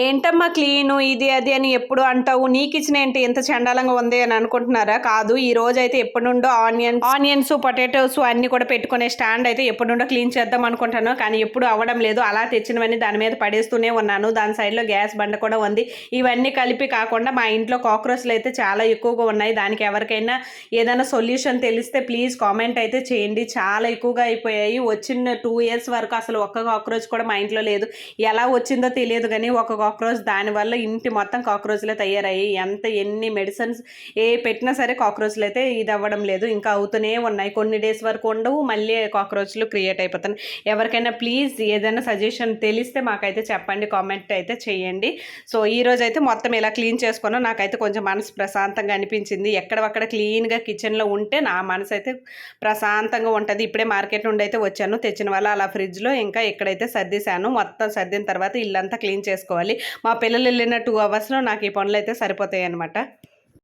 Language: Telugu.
ఏంటమ్మా క్లీను ఇది అది అని ఎప్పుడు అంటావు? నీకు ఇచ్చిన ఏంటి? ఎంత చండాలంగా ఉంది అని అనుకుంటున్నారా? కాదు ఈ రోజు అయితే ఎప్పటి నుండో ఆనియన్ ఆనియన్స్ పొటాటోస్ అన్ని కూడా పెట్టుకునే స్టాండ్ అయితే ఎప్పటి నుండో క్లీన్ చేద్దాం అనుకుంటాను కానీ ఎప్పుడు అవ్వడం లేదు. అలా తెచ్చినవన్నీ దాని మీద పడేస్తూనే ఉన్నాను. దాని సైడ్లో గ్యాస్ బండ కూడా ఉంది. ఇవన్నీ కలిపి కాకుండా మా ఇంట్లో కాక్రోచ్లు అయితే చాలా ఎక్కువగా ఉన్నాయి. దానికి ఎవరికైనా ఏదైనా సొల్యూషన్ తెలిస్తే ప్లీజ్ కామెంట్ అయితే చేయండి. చాలా ఎక్కువగా అయిపోయాయి. వచ్చిన టూ ఇయర్స్ వరకు అసలు ఒక్క కాక్రోచ్ కూడా మా ఇంట్లో లేదు. ఎలా వచ్చిందో తెలియదు కానీ ఒక కాక్రోచ్ దానివల్ల ఇంటి మొత్తం కాక్రోచ్లే తయారయ్యి ఎంత ఎన్ని మెడిసిన్స్ ఏ పెట్టినా సరే కాక్రోచ్లు అయితే ఇది అవ్వడం లేదు. ఇంకా అవుతూనే ఉన్నాయి. కొన్ని డేస్ వరకు ఉండవు మళ్ళీ కాక్రోచ్లు క్రియేట్ అయిపోతాయి ఎవరికైనా ప్లీజ్ ఏదైనా సజెషన్ తెలిస్తే మాకైతే చెప్పండి కామెంట్ అయితే చేయండి. సో ఈ రోజు అయితే మొత్తం ఇలా క్లీన్ చేసుకున్నా. నాకైతే కొంచెం మనసు ప్రశాంతంగా అనిపించింది. ఎక్కడక్కడ క్లీన్గా కిచెన్లో ఉంటే నా మనసు అయితే ప్రశాంతంగా ఉంటుంది. ఇప్పుడే మార్కెట్ నుండి అయితే వచ్చాను తెచ్చిన వల్ల అలా ఫ్రిడ్జ్లో ఇంకా ఇక్కడైతే సర్దేశాను. మొత్తం సర్దిన తర్వాత ఇల్లంతా క్లీన్ చేసుకోవాలి. మా పిల్లలు వెళ్ళిన టూ అవర్స్లో నాకు ఈ పనులు అయితే సరిపోతాయి అనమాట